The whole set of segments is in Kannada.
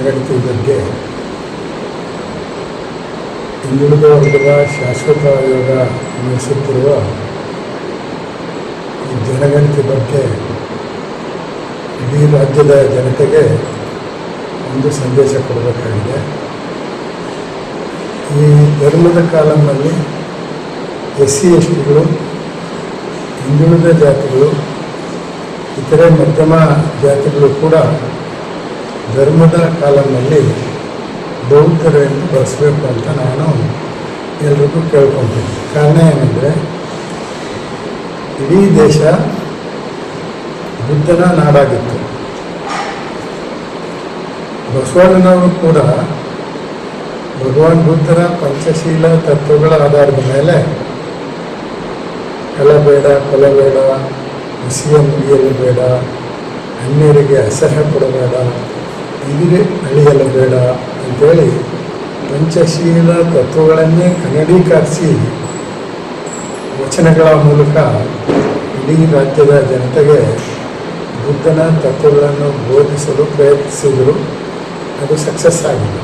ಜನಗಣತಿ ಬಗ್ಗೆ ಹಿಂದುಳಿದ ವರ್ಗದ ಶಾಶ್ವತ ಆಯೋಗ ನಡೆಸುತ್ತಿರುವ ಈ ಜನಗಣತಿ ಬಗ್ಗೆ ಇಡೀ ರಾಜ್ಯದ ಜನತೆಗೆ ಒಂದು ಸಂದೇಶ ಕೊಡಬೇಕಾಗಿದೆ. ಈ ಧರ್ಮದ ಕಾಲಂನಲ್ಲಿ ಎಸ್ ಸಿ ಎಸ್ ಟಿಗಳು ಹಿಂದುಳಿದ ಜಾತಿಗಳು, ಇತರೆ ಮಧ್ಯಮ ಜಾತಿಗಳು ಕೂಡ ಧರ್ಮದ ಕಾಲಂನಲ್ಲಿ ಬೌದ್ಧರೆಯನ್ನು ಬಳಸಬೇಕು ಅಂತ ನಾನು ಎಲ್ರಿಗೂ ಕೇಳ್ಕೊತೀನಿ ಕಾರಣ ಏನಂದರೆ, ಇಡೀ ದೇಶ ಬುದ್ಧನ ನಾಡಾಗಿತ್ತು. ಬಸವಣ್ಣನವರು ಕೂಡ ಭಗವಾನ್ ಬುದ್ಧರ ಪಂಚಶೀಲ ತತ್ವಗಳ ಆಧಾರದ ಮೇಲೆ ಕಲ ಬೇಡ, ಕೊಲೆ ಬೇಡ ಬಿಸಿಯ ಮುಗಿಯಲು ಬೇಡ, ಅನ್ಯರಿಗೆ ಅಸಹ್ಯ ಪಡಬೇಡ ಇದಿರೆ ಅಳಿಯಲು ಬೇಡ ಅಂತೇಳಿ ಪಂಚಶೀಲ ತತ್ವಗಳನ್ನೇ ಕನ್ನಡೀಕರಿಸಿ ವಚನಗಳ ಮೂಲಕ ಇಡೀ ರಾಜ್ಯದ ಜನತೆಗೆ ಬುದ್ಧನ ತತ್ವಗಳನ್ನು ಬೋಧಿಸಲು ಪ್ರಯತ್ನಿಸಿದರು. ಅದು ಸಕ್ಸಸ್ ಆಗಿದೆ.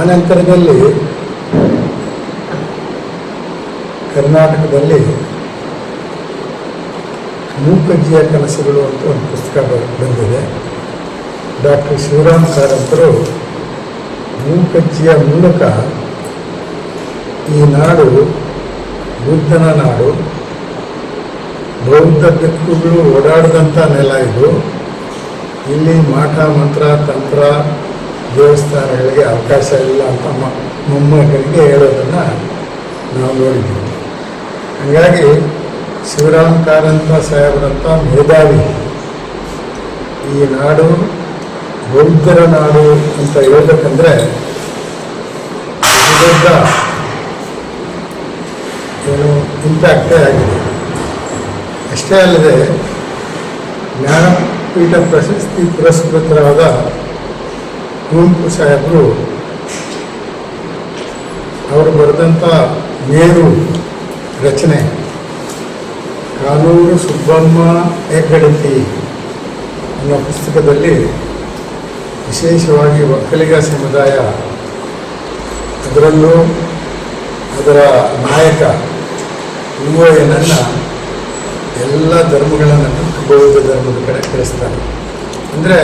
ಆನಂತರದಲ್ಲಿ ಕರ್ನಾಟಕದಲ್ಲಿ ಮೂಕಜ್ಜಿಯ ಕನಸುಗಳು ಅಂತ ಒಂದು ಪುಸ್ತಕ ಬಂದಿದೆ. ಡಾಕ್ಟರ್ ಶಿವರಾಮ್ ಕಾರಂತರು ಮೂಕಜ್ಜಿಯ ಮೂಲಕ ಈ ನಾಡು, ಬುದ್ಧನ ನಾಡು, ಬೌದ್ಧ ಭಿಕ್ಕುಗಳು ಓಡಾಡಿದಂಥ ನೆಲ ಇದು. ಇಲ್ಲಿ ಮಾಟ ಮಂತ್ರ, ತಂತ್ರ, ದೇವಸ್ಥಾನಗಳಿಗೆ ಅವಕಾಶ ಇಲ್ಲ ಅಂತ ಮೊಮ್ಮಗಳಿಗೆ ಹೇಳೋದನ್ನು ನಾವು ನೋಡಿದ್ದೀವಿ. ಹಾಗಾಗಿ ಶಿವರಾಮ್ ಕಾರಂತ ಸಾಹೇಬರಂಥ ಮೇಧಾವಿ ಈ ನಾಡು ಬೌದ್ಧರ ನಾಡು ಅಂತ ಹೇಳ್ಬೇಕಂದ್ರೆ ದೊಡ್ಡ ಏನು ಇಂಪ್ಯಾಕ್ಟೇ ಆಗಿದೆ. ಅಷ್ಟೇ ಅಲ್ಲದೆ ಜ್ಞಾನಪೀಠ ಪ್ರಶಸ್ತಿ ಪುರಸ್ಕೃತರಾದ ಕುವೆಂಪು ಸಾಹೇಬರು ಅವರು ಬರೆದಂಥ ಮೇರು ರಚನೆ, ಕಾನೂರು ಸುಬ್ಬಮ್ಮ ಹೆಗ್ಗಡತಿ ಅನ್ನೋ ಪುಸ್ತಕದಲ್ಲಿ ವಿಶೇಷವಾಗಿ ಒಕ್ಕಲಿಗ ಸಮುದಾಯ, ಅದರಲ್ಲೂ ಅದರ ನಾಯಕ ಯುವಯನನ್ನು ಎಲ್ಲ ಧರ್ಮಗಳನ್ನು ಬೌದ್ಧ ಧರ್ಮದ ಕಡೆ ಕಳಿಸ್ತಾರೆ. ಅಂದರೆ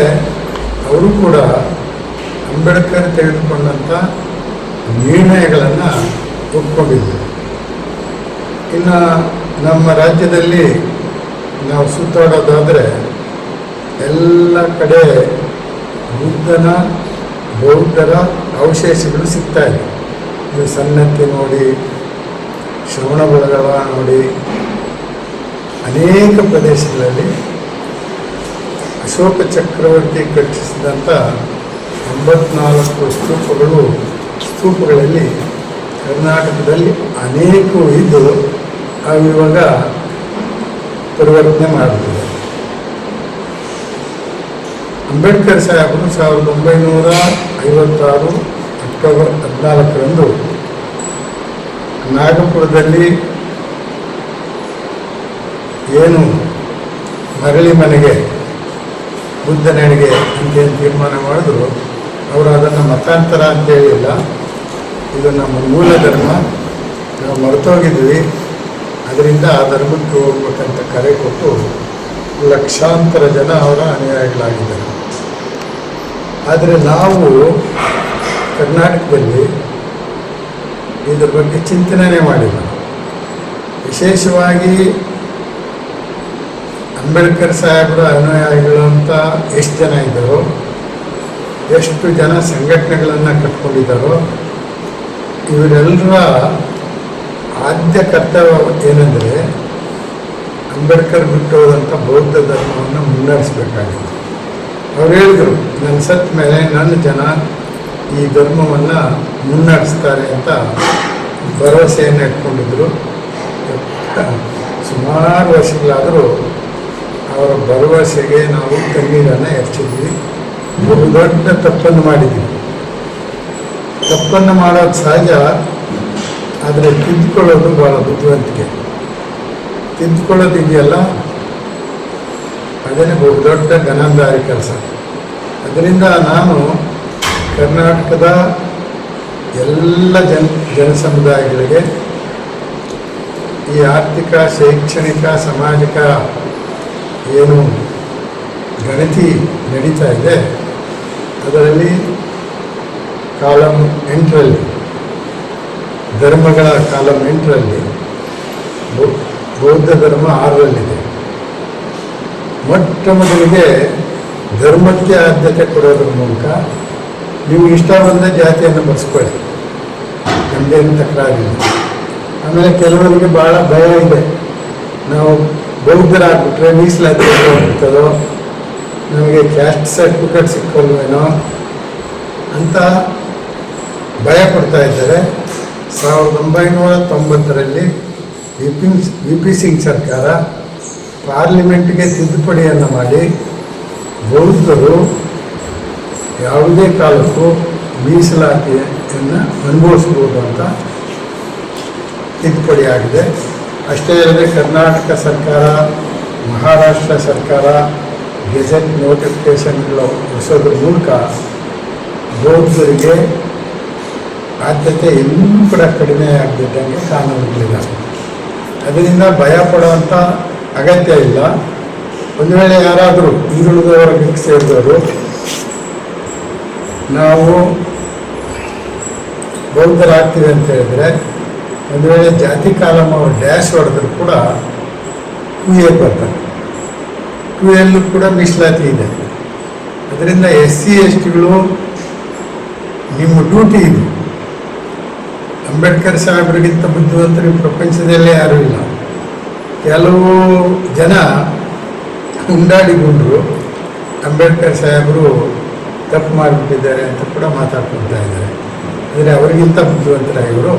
ಅವರು ಕೂಡ ಅಂಬೇಡ್ಕರ್ ತೆಗೆದುಕೊಂಡಂಥ ನಿರ್ಣಯಗಳನ್ನು ಒಪ್ಕೊಂಡಿದ್ದರು. ಇನ್ನು ನಮ್ಮ ರಾಜ್ಯದಲ್ಲಿ ನಾವು ಸುತ್ತಾಡೋದಾದರೆ ಎಲ್ಲ ಕಡೆ ಬುದ್ಧನ ಬೌದ್ಧರ ಅವಶೇಷಗಳು ಸಿಗ್ತಾ ಇದೆ. ನೀವು ಸನ್ನತಿ ನೋಡಿ, ಶ್ರವಣ ಬೆಳಗೊಳ ನೋಡಿ, ಅನೇಕ ಪ್ರದೇಶಗಳಲ್ಲಿ ಅಶೋಕ ಚಕ್ರವರ್ತಿ ಕಟ್ಟಿಸಿದಂಥ ಎಂಬತ್ನಾಲ್ಕು ಸ್ತೂಪಗಳು, ಸ್ತೂಪಗಳಲ್ಲಿ ಕರ್ನಾಟಕದಲ್ಲಿ ಅನೇಕ ಇದ್ದು, ಅವು ಇವಾಗ ಪರಿವರ್ತನೆ ಮಾಡುತ್ತಿದೆ ಅಂಬೇಡ್ಕರ್ ಸಾಹೇಬರು ಸಾವಿರದ ಒಂಬೈನೂರ ಐವತ್ತಾರು ಅಕ್ಟೋಬರ್ ಹದಿನಾಲ್ಕರಂದು ನಾಗಪುರದಲ್ಲಿ ಏನು ಮರಳಿ ಮನೆಗೆ ಬುದ್ಧನಡಿಗೆ ಅಂತೇನು ತೀರ್ಮಾನ ಮಾಡಿದ್ರು, ಅವರು ಅದನ್ನು ಮತಾಂತರ ಅಂತ ಹೇಳಿಲ್ಲ ಇದು ನಮ್ಮ ಮೂಲ ಧರ್ಮ. ನಾವು ಮರೆತೋಗಿದ್ವಿ. ಅದರಿಂದ ಆ ಧರ್ಮಕ್ಕೆ ಹೋಗ್ಬೇಕಂತ ಕರೆ ಕೊಟ್ಟು ಲಕ್ಷಾಂತರ ಜನ ಅವರ ಅನುಯಾಯಿಗಳಾಗಿದ್ದಾರೆ. ಆದರೆ ನಾವು ಕರ್ನಾಟಕದಲ್ಲಿ ಇದ್ರ ಬಗ್ಗೆ ಚಿಂತನೆ ಮಾಡಿಲ್ಲ. ವಿಶೇಷವಾಗಿ ಅಂಬೇಡ್ಕರ್ ಸಾಹೇಬರ ಅನುಯಾಯಿಗಳು ಅಂತ ಎಷ್ಟು ಜನ ಇದ್ದಾರೋ ಎಷ್ಟು ಜನ ಸಂಘಟನೆಗಳನ್ನು ಕಟ್ಕೊಂಡಿದ್ದಾರೋ ಇವರೆಲ್ಲರ ಆದ್ಯ ಕರ್ತವ್ಯ ಏನಂದರೆ ಅಂಬೇಡ್ಕರ್ ಬಿಟ್ಟು ಹೋದಂಥ ಬೌದ್ಧ ಧರ್ಮವನ್ನು ಮುನ್ನಡೆಸಬೇಕಾಗಿತ್ತು. ಅವ್ರು ಹೇಳಿದರು ನನ್ನ ಸತ್ ಮೇಲೆ ನನ್ನ ಜನ ಈ ಧರ್ಮವನ್ನು ಮುನ್ನಡೆಸ್ತಾರೆ ಅಂತ ಭರವಸೆಯನ್ನು ಇಟ್ಕೊಂಡಿದ್ರು. ಸುಮಾರು ವರ್ಷಗಳಾದರೂ ಅವರ ಭರವಸೆಗೆ ನಾವು ಕಣ್ಣೀರನ್ನು ಎರಚಿದ್ವಿ. ಬಹುದೊಡ್ಡ ತಪ್ಪನ್ನು ಮಾಡಿದ್ವಿ. ತಪ್ಪನ್ನು ಮಾಡೋದು ಸಹಜ, ಆದರೆ ತಿದ್ದುಕೊಳ್ಳೋದು ಭಾಳ ಬುದ್ಧಿವಂತಿಕೆ. ತಿದ್ದುಕೊಳ್ಳೋದು ಇದೆಯಲ್ಲ ಬಹು ದೊಡ್ಡ ಗನಂದಾರಿ ಕೆಲಸ. ಅದರಿಂದ ನಾನು ಕರ್ನಾಟಕದ ಎಲ್ಲ ಜನ ಜನ ಸಮುದಾಯಗಳಿಗೆ ಈ ಆರ್ಥಿಕ, ಶೈಕ್ಷಣಿಕ, ಸಾಮಾಜಿಕ ಏನು ಗಣತಿ ನಡೀತಾ ಇದೆ, ಅದರಲ್ಲಿ ಕಾಲಮ್ ಎಂಟರಲ್ಲಿ, ಧರ್ಮಗಳ ಕಾಲಮ್ ಎಂಟರಲ್ಲಿ ಬೌದ್ಧ ಧರ್ಮ ಆರರಲ್ಲಿದೆ. ಮೊಟ್ಟ ಮೊದಲಿಗೆ ಧರ್ಮಕ್ಕೆ ಆದ್ಯತೆ ಕೊಡೋದ್ರ ಮೂಲಕ ನೀವು ಇಷ್ಟ ಬಂದ ಜಾತಿಯನ್ನು ಬರೆಸ್ಕೊಳ್ಳಿ ನಮ್ಮದೇನು ತಕರಾರಿಲ್ಲ. ಆಮೇಲೆ ಕೆಲವರಿಗೆ ಭಾಳ ಭಯ ಇದೆ. ನಾವು ಬೌದ್ಧರಾಗ್ಬಿಟ್ರೆ ಮೀಸಲಾತಿ ಹೋಗ್ತದೋ ನಮಗೆ ಕ್ಯಾಸ್ಟ್ ಸರ್ಟಿಫಿಕೇಟ್ ಸಿಕ್ಕೋಲ್ವೇನೋ ಅಂತ ಭಯ ಕೊಡ್ತಾ ಇದ್ದಾರೆ. ಸಾವಿರದ ಒಂಬೈನೂರ ತೊಂಬತ್ತರಲ್ಲಿ V P V P Singh ಸರ್ಕಾರ ಪಾರ್ಲಿಮೆಂಟ್ಗೆ ತಿದ್ದುಪಡಿಯನ್ನು ಮಾಡಿ ಬೌದ್ಧರು ಯಾವುದೇ ಕಾಲಕ್ಕೂ ಮೀಸಲಾತಿಯನ್ನು ಅನುಭವಿಸ್ಬೋದು ಅಂತ ತಿದ್ದುಪಡಿ ಆಗಿದೆ. ಅಷ್ಟೇ ಅಲ್ಲದೆ ಕರ್ನಾಟಕ ಸರ್ಕಾರ, ಮಹಾರಾಷ್ಟ್ರ ಸರ್ಕಾರ, ಗೆಜೆಟ್ ನೋಟಿಫಿಕೇಷನ್ಗಳು ಹೊಸೋದ್ರ ಮೂಲಕ ಬೌದ್ಧರಿಗೆ ಆದ್ಯತೆ ಇನ್ನೂ ಕೂಡ ಕಡಿಮೆ ಆಗದಿದ್ದಂಗೆ ಕಾನೂನುಗಳಿಲ್ಲ ಅದರಿಂದ ಭಯ ಪಡುವಂಥ ಅಗತ್ಯ ಇಲ್ಲ. ಒಂದು ವೇಳೆ ಯಾರಾದರೂ ಹಿಂದುಳಿದ ವರ್ಗಕ್ಕೆ ಸೇರಿದವರು, ನಾವು ಬೌದ್ಧರಾಗ್ತೀವಿ ಅಂತ ಹೇಳಿದ್ರೆ, ಒಂದು ವೇಳೆ ಜಾತಿ ಕಾಲಮ್ ಅವರು ಡ್ಯಾಶ್ ಹೊಡೆದ್ರು ಕೂಡ ಟು ಎ ಬರ್ತಾರೆ. ಟು ಎಲ್ಲೂ ಕೂಡ ಮೀಸಲಾತಿ ಇದೆ. ಅದರಿಂದ ಎಸ್ ಸಿ ಎಸ್ ಟಿಗಳು ನಿಮ್ಮ ಡ್ಯೂಟಿ ಇದು. ಅಂಬೇಡ್ಕರ್ ಸಾಹೇಬರಿಗಿಂತ ಬುದ್ಧಿವಂತರು ಪ್ರಪಂಚದಲ್ಲೇ ಯಾರೂ ಇಲ್ಲ. ಕೆಲವು ಜನ ಉಂಡಾಡಿಗೊಂಡ್ರು. ಅಂಬೇಡ್ಕರ್ ಸಾಹೇಬರು ತಪ್ಪು ಮಾಡಿಬಿಟ್ಟಿದ್ದಾರೆ ಅಂತ ಕೂಡ ಮಾತಾಡ್ಕೊಳ್ತಾ ಇದ್ದಾರೆ. ಆದರೆ ಅವರಿಗಿಂತ ಬುದ್ಧಿವಂತರ ಇವರು.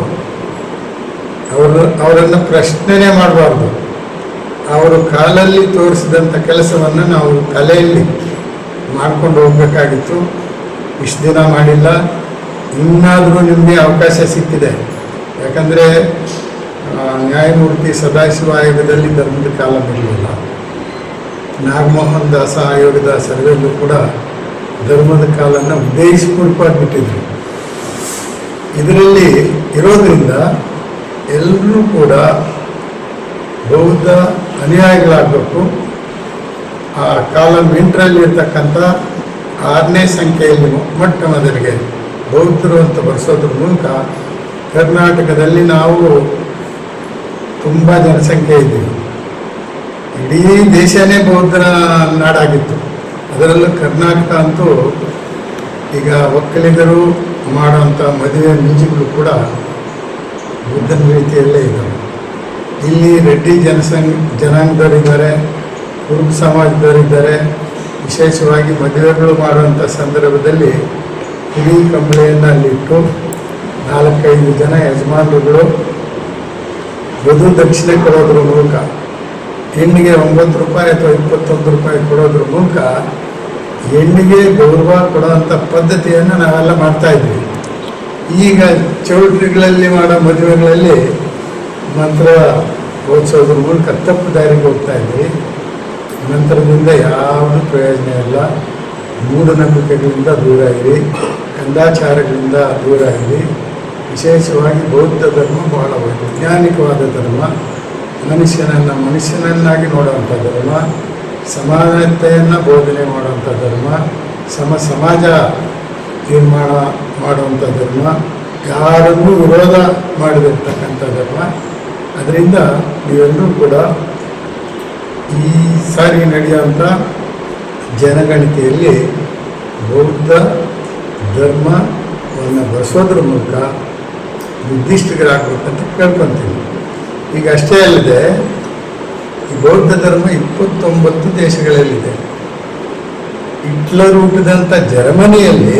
ಅವರು ಅವರನ್ನು ಪ್ರಶ್ನೆನೇ ಮಾಡಬಾರ್ದು. ಅವರು ಕಾಲಲ್ಲಿ ತೋರಿಸಿದಂಥ ಕೆಲಸವನ್ನು ನಾವು ತಲೆಯಲ್ಲಿ ಮಾಡ್ಕೊಂಡು ಹೋಗಬೇಕಾಗಿತ್ತು. ಇಷ್ಟು ದಿನ ಮಾಡಿಲ್ಲ. ಇನ್ನಾದರೂ ನಿಮಗೆ ಅವಕಾಶ ಸಿಕ್ಕಿದೆ. ಯಾಕಂದರೆ ನ್ಯಾಯಮೂರ್ತಿ ಸದಾಶಿವ ಆಯೋಗದಲ್ಲಿ ಧರ್ಮದ ಕಾಲ ಬರಲಿಲ್ಲ. ನಾಗಮೋಹನ್ ದಾಸ ಆಯೋಗದ ಸರ್ವೆಲ್ಲೂ ಕೂಡ ಧರ್ಮದ ಕಾಲನ್ನು ಉದ್ದೇಶಪೂರ್ವಕವಾಗಿ ಬಿಟ್ಟಿದ್ರು ಇದರಲ್ಲಿ ಇರೋದ್ರಿಂದ ಎಲ್ಲರೂ ಕೂಡ ಬೌದ್ಧ ಅನುಯಾಯಿಗಳಾಗಬೇಕು. ಆ ಕಾಲಂ ಎಂಟರಲ್ಲಿ ಇರ್ತಕ್ಕಂಥ ಆರನೇ ಸಂಖ್ಯೆಯಲ್ಲಿ ಮೊಟ್ಟ ಮೊದಲಿಗೆ ಬೌದ್ಧರು ಅಂತ ಬರೆಸೋದ್ರ ಮೂಲಕ ಕರ್ನಾಟಕದಲ್ಲಿ ನಾವು ತುಂಬ ಜನಸಂಖ್ಯೆ ಇದೆ. ಇಡೀ ದೇಶನೇ ಬೌದ್ಧರ ನಾಡಾಗಿತ್ತು. ಅದರಲ್ಲೂ ಕರ್ನಾಟಕ ಅಂತೂ ಈಗ ಒಕ್ಕಲಿಗರು ಮಾಡುವಂಥ ಮದುವೆ ಮುಂಜಿಗಳು ಕೂಡ ಬುದ್ಧನ ರೀತಿಯಲ್ಲೇ ಇದ್ದಾವೆ ಇಲ್ಲಿ ರೆಡ್ಡಿ ಜನಸಂಘ ಜನಾಂಗದವರಿದ್ದಾರೆ, ಕುರುಬ ಸಮಾಜದವರಿದ್ದಾರೆ. ವಿಶೇಷವಾಗಿ ಮದುವೆಗಳು ಮಾಡುವಂಥ ಸಂದರ್ಭದಲ್ಲಿ ಹುಲಿ ಕಂಬಳಿಯನ್ನು ಅಲ್ಲಿಟ್ಟು ನಾಲ್ಕೈದು ಜನ ಯಜಮಾನರುಗಳು ವಧು ದಕ್ಷಿಣೆ ಕೊಡೋದ್ರ ಮೂಲಕ, ಹೆಣ್ಣಿಗೆ ಒಂಬತ್ತು ರೂಪಾಯಿ ಅಥವಾ ಇಪ್ಪತ್ತೊಂದು ರೂಪಾಯಿ ಕೊಡೋದ್ರ ಮೂಲಕ ಹೆಣ್ಣಿಗೆ ಗೌರವ ಕೊಡೋವಂಥ ಪದ್ಧತಿಯನ್ನು ನಾವೆಲ್ಲ ಮಾಡ್ತಾ ಇದ್ವಿ. ಈಗ ಚೌಟ್ರಿಗಳಲ್ಲಿ ಮಾಡೋ ಮದುವೆಗಳಲ್ಲಿ ಮಂತ್ರ ಓದಿಸೋದ್ರ ಮೂಲಕ ತಪ್ಪು ದಾರಿಗೆ ಹೋಗ್ತಾ ಇದ್ವಿ. ಮಂತ್ರದಿಂದ ಯಾವುದೂ ಪ್ರಯೋಜನ ಇಲ್ಲ. ಮೂಢನಂಬಿಕೆಗಳಿಂದ ದೂರ ಇರಿ ಕಂದಾಚಾರಗಳಿಂದ ದೂರ ಇರಿ. ವಿಶೇಷವಾಗಿ ಬೌದ್ಧ ಧರ್ಮ ಬಹಳ ವೈಜ್ಞಾನಿಕವಾದ ಧರ್ಮ, ಮನುಷ್ಯನನ್ನು, ಮನುಷ್ಯನನ್ನಾಗಿ ನೋಡುವಂಥ ಧರ್ಮ, ಸಮಾನತೆಯನ್ನು ಬೋಧನೆ ಮಾಡುವಂಥ ಧರ್ಮ, ಸಮ ಸಮಾಜ ನಿರ್ಮಾಣ ಮಾಡುವಂಥ ಧರ್ಮ, ಯಾರನ್ನೂ ವಿರೋಧ ಮಾಡದಿರ್ತಕ್ಕಂಥ ಧರ್ಮ. ಅದರಿಂದ ನೀವೆಲ್ಲರೂ ಕೂಡ ಈ ಸಾರಿ ನಡೆಯುವಂಥ ಜನಗಣತಿಯಲ್ಲಿ ಬೌದ್ಧ ಧರ್ಮವನ್ನು ಬಳಸೋದ್ರ ಮೂಲಕ ನಿರ್ದಿಷ್ಟಗಳಾಗಬೇಕಂತ ಕೇಳ್ಕೊತೀವಿ. ಈಗ ಅಷ್ಟೇ ಅಲ್ಲದೆ ಈ ಬೌದ್ಧ ಧರ್ಮ ಇಪ್ಪತ್ತೊಂಬತ್ತು ದೇಶಗಳಲ್ಲಿದೆ. ಹಿಟ್ಲರ್ ಹುಟ್ಟಿದಂಥ ಜರ್ಮನಿಯಲ್ಲಿ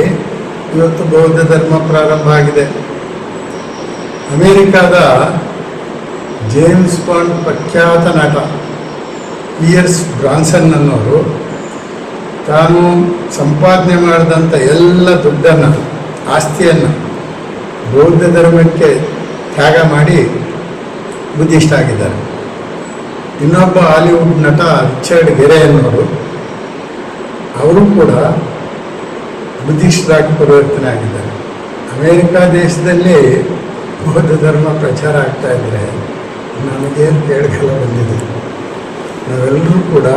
ಇವತ್ತು ಬೌದ್ಧ ಧರ್ಮ ಪ್ರಾರಂಭ ಆಗಿದೆ. ಅಮೇರಿಕಾದ ಜೇಮ್ಸ್ ಬಾಂಡ್ ಪ್ರಖ್ಯಾತ ನಟ ಪಿಯರ್ಸ್ ಬ್ರಾನ್ಸನ್ ಅನ್ನೋರು ತಾನು ಸಂಪಾದನೆ ಮಾಡಿದಂಥ ಎಲ್ಲ ದುಡ್ಡನ್ನು, ಆಸ್ತಿಯನ್ನು ಬೌದ್ಧ ಧರ್ಮಕ್ಕೆ ತ್ಯಾಗ ಮಾಡಿ ಬುದ್ಧಿಸ್ಟ್ ಆಗಿದ್ದಾರೆ. ಇನ್ನೊಬ್ಬ ಹಾಲಿವುಡ್ ನಟ ರಿಚರ್ಡ್ ಗೆರೆ ಅನ್ನೋರು ಅವರು ಕೂಡ ಬುದ್ಧಿಷ್ಠರಾಗಿ ಪರಿವರ್ತನೆ ಆಗಿದ್ದಾರೆ. ಅಮೇರಿಕಾ ದೇಶದಲ್ಲಿ ಬೌದ್ಧ ಧರ್ಮ ಪ್ರಚಾರ ಆಗ್ತಾ ಇದ್ರೆ ನನಗೇನು ಕೇಳಗಲ್ಲ ಬಂದಿದೆ. ನಾವೆಲ್ಲರೂ ಕೂಡ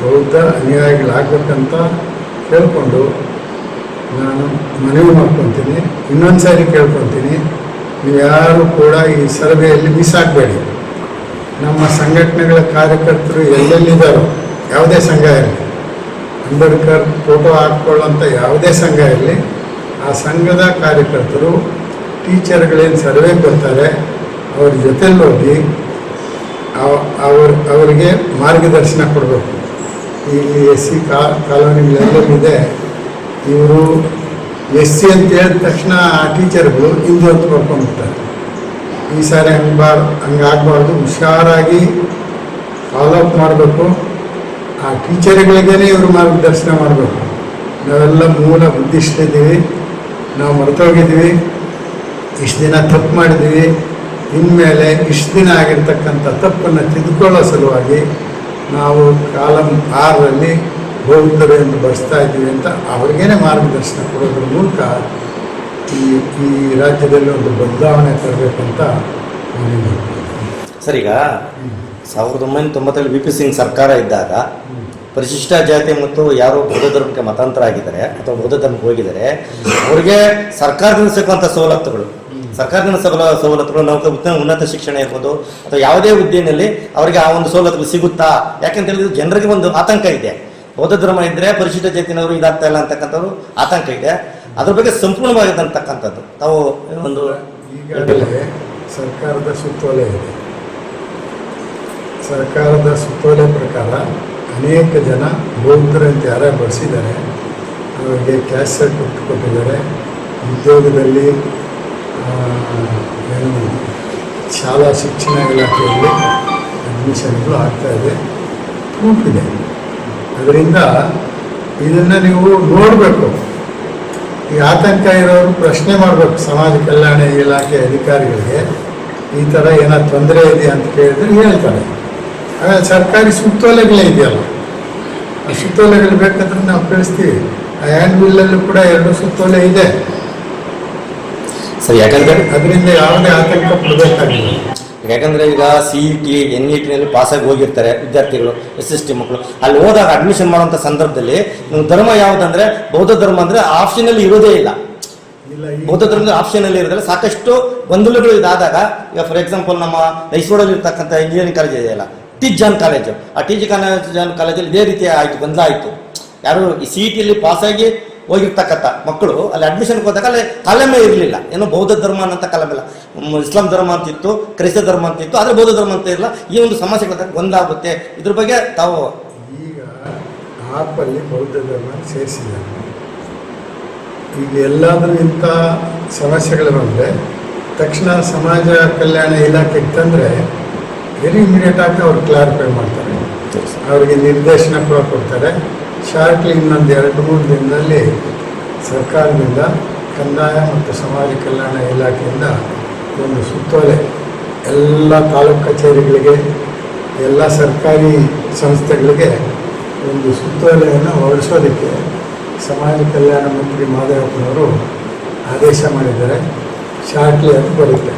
ಬೌದ್ಧ ಅನುಯಾಯಿಗಳಾಗಬೇಕಂತ ಕೇಳಿಕೊಂಡು ನಾನು ಮನವಿ ಮಾಡ್ಕೊತೀನಿ ಇನ್ನೊಂದು ಸಾರಿ ಕೇಳ್ಕೊತೀನಿ ನೀವು ಯಾರು ಕೂಡ ಈ ಸರ್ವೆಯಲ್ಲಿ ಮಿಸ್ ಆಗಬೇಡಿ. ನಮ್ಮ ಸಂಘಟನೆಗಳ ಕಾರ್ಯಕರ್ತರು ಎಲ್ಲೆಲ್ಲಿದ್ದಾರೋ, ಯಾವುದೇ ಸಂಘ ಇರಲಿ, ಅಂಬೇಡ್ಕರ್ ಫೋಟೋ ಹಾಕ್ಕೊಳ್ಳೋಂಥ ಯಾವುದೇ ಸಂಘ ಇರಲಿ, ಆ ಸಂಘದ ಕಾರ್ಯಕರ್ತರು, ಟೀಚರ್ಗಳೇನು ಸರ್ವೆಗೆ ಬರ್ತಾರೆ ಅವ್ರ ಜೊತೆಲಿ ಹೋಗಿ, ಅವ- ಅವ್ರ, ಅವರಿಗೆ ಮಾರ್ಗದರ್ಶನ ಕೊಡಬೇಕು. ಇಲ್ಲಿ ಎಸ್ ಸಿ ಕಾ ಕಾಲೋನಿಗಳೆಲ್ಲರಿದೆ ಇವರು ಎಸ್ ಸಿ ಅಂತ ಹೇಳಿದ ತಕ್ಷಣ ಆ ಟೀಚರ್ಗಳು ಹಿಂದೆ ಅಂತ ಬರ್ಕೊಂಡ್ಬಿಡ್ತಾರೆ ಈ ಸಾರಿ ಹಂಗೆ ಬಾರ್ ಹಂಗಾಗಬಾರ್ದು, ಹುಷಾರಾಗಿ ಫಾಲೋ ಅಪ್ ಮಾಡಬೇಕು. ಆ ಟೀಚರ್ಗಳಿಗೇ ಇವರು ಮಾರ್ಗದರ್ಶನ ಮಾಡಬೇಕು. ನಾವೆಲ್ಲ ಮೂಲ ಬುದ್ಧಿಷ್ಟಿದ್ದೀವಿ ನಾವು ಮರೆತೋಗಿದ್ದೀವಿ. ಇಷ್ಟು ದಿನ ತಪ್ಪು ಮಾಡಿದ್ದೀವಿ. ಇನ್ಮೇಲೆ ಇಷ್ಟು ದಿನ ಆಗಿರ್ತಕ್ಕಂಥ ತಪ್ಪನ್ನು ತಿದ್ದುಕೊಳ್ಳೋ ಸಲುವಾಗಿ ನಾವು ಕಾಲಂ ಆರರಲ್ಲಿ ಬೌದ್ಧರು ಬಳಸ್ತಾ ಇದ್ದೀವಿ ಅಂತ ಅವ್ರಿಗೇನೆ ಮಾರ್ಗದರ್ಶನ ಕೊಡೋದ್ರ ಮೂಲಕ ಈ ಈ ರಾಜ್ಯದಲ್ಲಿ ಒಂದು ಬದಲಾವಣೆ ತರಬೇಕಂತ. ಸರ್, ಈಗ ಸಾವಿರದ ಒಂಬೈನೂರ ತೊಂಬತ್ತೇಳು ವಿ ಪಿ ಸಿಂಗ್ ಸರ್ಕಾರ ಇದ್ದಾಗ ಪರಿಶಿಷ್ಟ ಜಾತಿ ಮತ್ತು ಯಾರು ಬೌದ್ಧ ಧರ್ಮಕ್ಕೆ ಮತಾಂತರ ಆಗಿದ್ದಾರೆ ಅಥವಾ ಬೌದ್ಧ ಧರ್ಮಕ್ಕೆ ಹೋಗಿದ್ದಾರೆ, ಅವರಿಗೆ ಸರ್ಕಾರದಿಂದ ಸಿಗುವಂಥ ಸವಲತ್ತುಗಳು. ಸರ್ಕಾರದಿಂದ ಸಬಲ ಸವಲತ್ತುಗಳು, ನಾವು ಉತ್ತಮ ಉನ್ನತ ಶಿಕ್ಷಣ ಇರ್ಬೋದು, ಅಥವಾ ಯಾವುದೇ ಹುದ್ದೆಯಲ್ಲಿ ಅವರಿಗೆ ಆ ಒಂದು ಸವಲತ್ತುಗಳು ಸಿಗುತ್ತಾ? ಯಾಕಂತ ಹೇಳಿದ್ರೆ ಜನರಿಗೆ ಒಂದು ಆತಂಕ ಇದೆ. ಬೌದ್ಧ ಧರ್ಮ ಇದ್ರೆ ಪರಿಶಿಷ್ಟ ಜಾತಿನವರು ಇದಾಗ್ತಾ ಇಲ್ಲ ಅಂತಕ್ಕಂಥವ್ರು ಆತಂಕ ಇದೆ. ಅದ್ರ ಬಗ್ಗೆ ಸಂಪೂರ್ಣವಾಗಿರ್ತಕ್ಕಂಥದ್ದು. ತಾವು ಒಂದು ಸರ್ಕಾರದ ಸುತ್ತೋಲೆ ಇದೆ. ಸರ್ಕಾರದ ಸುತ್ತೋಲೆ ಪ್ರಕಾರ ಅನೇಕ ಜನ ಬೌದ್ಧರಂತೆ ಯಾರೇ ಬಳಸಿದ್ದಾರೆ ಅವರಿಗೆ ಕ್ಯಾಶ್ ಸರ್ಟಿಫಿಕೇಟ್ ಕೊಟ್ಟಿದ್ದಾರೆ. ಉದ್ಯೋಗದಲ್ಲಿ ಏನು, ಶಾಲಾ ಶಿಕ್ಷಣ ಇಲಾಖೆಯಲ್ಲಿ ಅಡ್ಮಿಷನ್ಗಳು ಆಗ್ತಾಯಿದೆ ಇದೆ. ಅದರಿಂದ ಇದನ್ನು ನೀವು ನೋಡಬೇಕು. ಈ ಆತಂಕ ಇರೋರು ಪ್ರಶ್ನೆ ಮಾಡಬೇಕು ಸಮಾಜ ಕಲ್ಯಾಣ ಇಲಾಖೆ ಅಧಿಕಾರಿಗಳಿಗೆ ಈ ಥರ ಏನೋ ತೊಂದರೆ ಇದೆ ಅಂತ ಕೇಳಿದ್ರೆ ಹೇಳ್ತಾರೆ. ಹಾಗಾಗಿ ಸರ್ಕಾರಿ ಸುತ್ತೋಲೆಗಳೇ ಇದೆಯಲ್ಲ ಆ ಸುತ್ತೋಲೆಗಳು ಬೇಕಂದ್ರೆ ನಾವು ಕಳಿಸ್ತೀವಿ ಆ ಹ್ಯಾಂಡ್ ಬಿಲ್ಲಲ್ಲೂ ಕೂಡ ಎರಡು ಸುತ್ತೋಲೆ ಇದೆ. ಸರಿ ಯಾಕಂದ್ರೆ ಅದರಿಂದ ಯಾವುದೇ ಆತಂಕ ಪಡಬೇಕಾಗಿಲ್ಲ. ಯಾಕಂದ್ರೆ ಈಗ C E T N E ಟಿನಲ್ಲಿ ಪಾಸಾಗಿ ಹೋಗಿರ್ತಾರೆ ವಿದ್ಯಾರ್ಥಿಗಳು ಎಸ್ ಎಸ್ ಟಿ ಮಕ್ಕಳು. ಅಲ್ಲಿ ಹೋದಾಗ ಅಡ್ಮಿಷನ್ ಮಾಡುವಂಥ ಸಂದರ್ಭದಲ್ಲಿ ನೀವು ಧರ್ಮ ಯಾವುದಂದ್ರೆ ಬೌದ್ಧ ಧರ್ಮ ಅಂದ್ರೆ ಆಪ್ಷನಲ್ಲಿ ಇರೋದೇ ಇಲ್ಲ. ಬೌದ್ಧ ಧರ್ಮದ ಆಪ್ಷನಲ್ಲಿ ಇರೋದಿಲ್ಲ. ಸಾಕಷ್ಟು ಗೊಂದಲಗಳು ಇದಾದಾಗ ಈಗ ಫಾರ್ ಎಕ್ಸಾಂಪಲ್ ನಮ್ಮ ಮೈಸೂರಲ್ಲಿ ಇರ್ತಕ್ಕಂಥ ಇಂಜಿನಿಯರಿಂಗ್ ಕಾಲೇಜ್ ಇದೆಯಲ್ಲ ಟಿ ಜಾನ್ ಕಾಲೇಜು ಆ ಟಿ ಜಿ ಜಾನ್ ಕಾಲೇಜಲ್ಲಿ ಇದೇ ರೀತಿ ಆಯಿತು ಗೊಂದಲ ಆಯಿತು. ಯಾರು ಈ ಸಿ ಇ ಟಿಯಲ್ಲಿ ಪಾಸಾಗಿ ಹೋಗಿರ್ತಕ್ಕಂಥ ಮಕ್ಕಳು ಅಲ್ಲಿ ಅಡ್ಮಿಷನ್ಗೆ ಹೋದಾಗ ಅಲ್ಲಿ ಕಲಮೆ ಇರಲಿಲ್ಲ. ಏನೋ ಬೌದ್ಧ ಧರ್ಮ ಅನ್ನೋಂಥ ಕಲಮೆ ಇಲ್ಲ. ಇಸ್ಲಾಂ ಧರ್ಮ ಅಂತ ಇತ್ತು ಕ್ರೈಸ್ತ ಧರ್ಮ ಅಂತ ಇತ್ತು ಆದರೆ ಬೌದ್ಧ ಧರ್ಮ ಅಂತ ಇಲ್ಲ. ಈ ಒಂದು ಸಮಸ್ಯೆಗಳ ಒಂದಾಗುತ್ತೆ. ಇದ್ರ ಬಗ್ಗೆ ತಾವು ಈಗ ಆಪಲ್ಲಿ ಬೌದ್ಧ ಧರ್ಮ ಸೇರಿಸಿದ್ದಾರೆ ಈಗ ಎಲ್ಲಾದರೂ ಇಂಥ ಸಮಸ್ಯೆಗಳು ಬಂದರೆ ತಕ್ಷಣ ಸಮಾಜ ಕಲ್ಯಾಣ ಇಲಾಖೆಗೆ ತಂದರೆ ವೆರಿ ಇಮಿಡಿಯೇಟ್ ಆಗಿ ಅವ್ರು ಕ್ಲಾರಿಫೈ ಮಾಡ್ತಾರೆ. ಅವರಿಗೆ ನಿರ್ದೇಶನ ಕೂಡ ಕೊಡ್ತಾರೆ. ಶಾರ್ಟ್ಲಿ ಇನ್ನೊಂದು ಎರಡು, ಮೂರು ದಿನದಲ್ಲಿ ಸರ್ಕಾರದಿಂದ ಕಂದಾಯ ಮತ್ತು ಸಮಾಜ ಕಲ್ಯಾಣ ಇಲಾಖೆಯಿಂದ ಒಂದು ಸುತ್ತೋಲೆ ಎಲ್ಲ ತಾಲೂಕು ಕಚೇರಿಗಳಿಗೆ, ಎಲ್ಲ ಸರ್ಕಾರಿ ಸಂಸ್ಥೆಗಳಿಗೆ ಒಂದು ಸುತ್ತೋಲೆಯನ್ನು ಹೊರಡಿಸೋದಕ್ಕೆ ಸಮಾಜ ಕಲ್ಯಾಣ ಮಂತ್ರಿ ಮಾದೇವಪ್ಪನವರು ಆದೇಶ ಮಾಡಿದ್ದಾರೆ. ಶಾರ್ಟ್ಲಿ ಅದು ಬರುತ್ತೆ.